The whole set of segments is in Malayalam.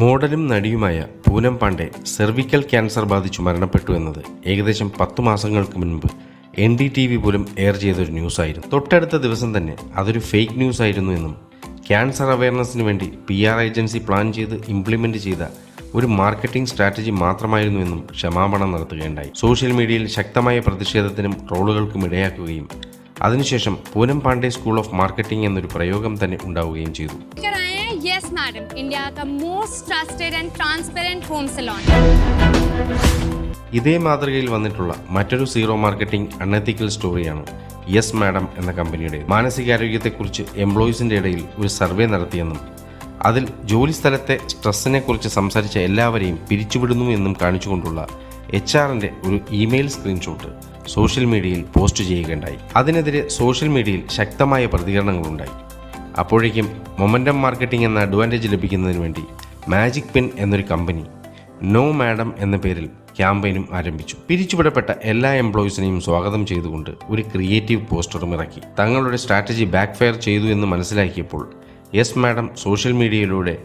മോഡലും നടിയുമായ പൂനം പാണ്ഡെ സെർവിക്കൽ ക്യാൻസർ ബാധിച്ചു മരണപ്പെട്ടു എന്നത് ഏകദേശം പത്തു മാസങ്ങൾക്ക് മുൻപ് എൻ ഡി ടി വി പോലും എയർ ചെയ്തൊരു ന്യൂസായിരുന്നു. തൊട്ടടുത്ത ദിവസം തന്നെ അതൊരു ഫേക്ക് ന്യൂസ് ആയിരുന്നു എന്നും ക്യാൻസർ അവയർനെസ്സിന് വേണ്ടി പി ആർ ഏജൻസി പ്ലാൻ ചെയ്ത് ഇംപ്ലിമെന്റ് ചെയ്ത ഒരു മാർക്കറ്റിംഗ് സ്ട്രാറ്റജി മാത്രമായിരുന്നു എന്നും ക്ഷമാപണം നടത്തുകയുണ്ടായി. സോഷ്യൽ മീഡിയയിൽ ശക്തമായ പ്രതിഷേധത്തിനും ട്രോളുകൾക്കും ഇടയാക്കുകയും അതിനുശേഷം Poonam Pandey school of marketing എന്നൊരു പ്രയോഗം തന്നെ ഉണ്ടാവുകയും ചെയ്തു. Yes, madam. India, the most trusted and transparent home salon. ഇതേ മാതൃകയിൽ വന്നിട്ടുള്ള മറ്റൊരു സീറോ മാർക്കറ്റിംഗ് അൺഎത്തിക്കൽ സ്റ്റോറിയാണ് യെസ് മാഡം എന്ന കമ്പനിയുടെ മാനസികാരോഗ്യത്തെക്കുറിച്ച് എംപ്ലോയീസിന്റെ ഇടയിൽ ഒരു സർവേ നടത്തിയെന്നും അതിൽ ജോലി സ്ഥലത്തെ സ്ട്രെസ്സിനെക്കുറിച്ച് സംസാരിച്ച എല്ലാവരെയും പിരിച്ചുവിടുന്നു എന്നും കാണിച്ചുകൊണ്ടുള്ള എച്ച് ആറിന്റെ ഒരു ഇമെയിൽ സ്ക്രീൻഷോട്ട് സോഷ്യൽ മീഡിയയിൽ പോസ്റ്റ് ചെയ്യുകയുണ്ടായി അതിനെതിരെ സോഷ്യൽ മീഡിയയിൽ ശക്തമായ പ്രതികരണങ്ങളുണ്ടായി അപ്പോഴേക്കും മൊമന്റം മാർക്കറ്റിംഗ് എന്ന അഡ്വാന്റേജ് ലഭിക്കുന്നതിന് വേണ്ടി മാജിക് പെൻ എന്നൊരു കമ്പനി നോ മാഡം എന്ന പേരിൽ ക്യാമ്പയിനും ആരംഭിച്ചു. പിരിച്ചുവിടപ്പെട്ട എല്ലാ എംപ്ലോയീസിനെയും സ്വാഗതം ചെയ്തുകൊണ്ട് ഒരു ക്രിയേറ്റീവ് പോസ്റ്ററും ഇറക്കി. തങ്ങളുടെ സ്ട്രാറ്റജി ബാക്ക് ഫയർ ചെയ്തു എന്ന് മനസ്സിലാക്കിയപ്പോൾ യെസ് മാഡം സോഷ്യൽ മീഡിയയിലൂടെ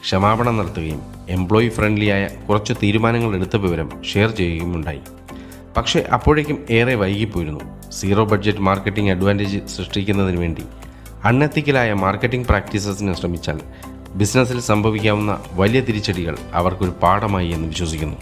ക്ഷമാപണം നടത്തുകയും എംപ്ലോയി ഫ്രണ്ട്ലിയായ കുറച്ച് തീരുമാനങ്ങൾ എടുത്ത വിവരം ഷെയർ ചെയ്യുകയും ഉണ്ടായി പക്ഷേ അപ്പോഴേക്കും ഏറെ വൈകിപ്പോയിരുന്നു. സീറോ ബഡ്ജറ്റ് മാർക്കറ്റിംഗ് അഡ്വാന്റേജ് സൃഷ്ടിക്കുന്നതിന് വേണ്ടി അൺഎത്തിക്കലായ മാർക്കറ്റിംഗ് പ്രാക്ടീസസിന് ശ്രമിച്ചാൽ ബിസിനസ്സിൽ സംഭവിക്കാവുന്ന വലിയ തിരിച്ചടികൾ അവർക്കൊരു പാഠമായി എന്ന് വിശ്വസിക്കുന്നു.